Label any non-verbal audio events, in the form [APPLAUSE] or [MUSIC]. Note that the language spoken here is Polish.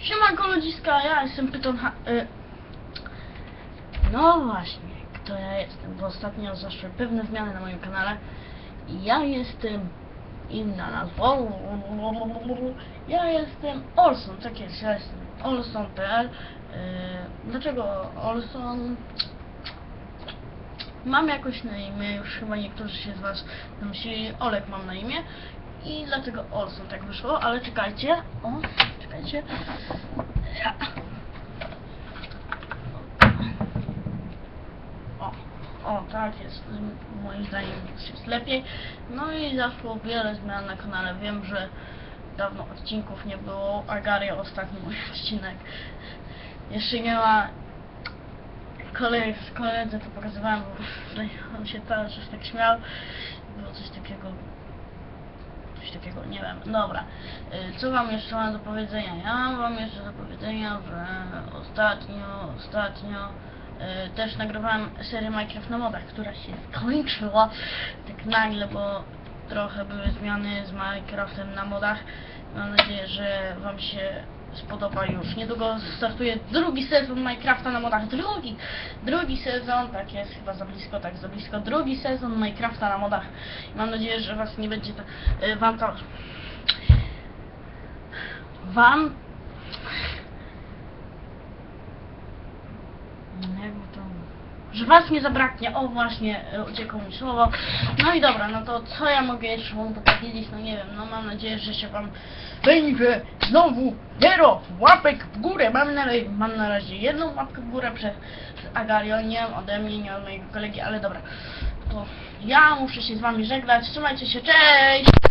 Siemanko ludziska, ja jestem Pyton ha y No właśnie, kto ja jestem, bo ostatnio zaszły pewne zmiany na moim kanale ja jestem inna nazwa. Ja jestem Olson, tak jest, ja jestem Olson.pl y Dlaczego Olson? Mam jakoś na imię, już chyba niektórzy się z Was domyślili, Olek mam na imię i dlatego Olson tak wyszło, ale czekajcie, o, czekajcie. Ja. O, o, tak jest, moim zdaniem jest lepiej. No i zaszło wiele zmian na kanale, wiem, że dawno odcinków nie było, Agario ostatni mój [LAUGHS] odcinek. Jeszcze nie ma kolej, koledze to pokazywałem, bo [LAUGHS] on się cały czas tak śmiał. Było coś takiego. Takiego, nie wiem. Dobra. Y, Co wam jeszcze mam do powiedzenia? Ja mam wam jeszcze do powiedzenia, że ostatnio, ostatnio y, też nagrywałem serię Minecraft na modach, która się skończyła tak nagle, bo trochę były zmiany z Minecraftem na modach. Mam nadzieję, że wam się spodoba już. Niedługo startuje drugi sezon Minecrafta na modach. Drugi! Drugi sezon, tak jest, chyba za blisko, tak za blisko. Drugi sezon Minecrafta na modach. Mam nadzieję, że was nie będzie to, y, wam to... Wam... Jakby to... Że was nie zabraknie, o właśnie, y, uciekło mi słowo. No i dobra, no to co ja mogę jeszcze wam powiedzieć, no nie wiem, no mam nadzieję, że się wam będzie znowu zero łapek w górę. Mam na, mam na razie jedną łapkę w górę przez, przez Agario, nie ode mnie, nie od mojego kolegi, ale dobra. To ja muszę się z wami żegnać, trzymajcie się, cześć!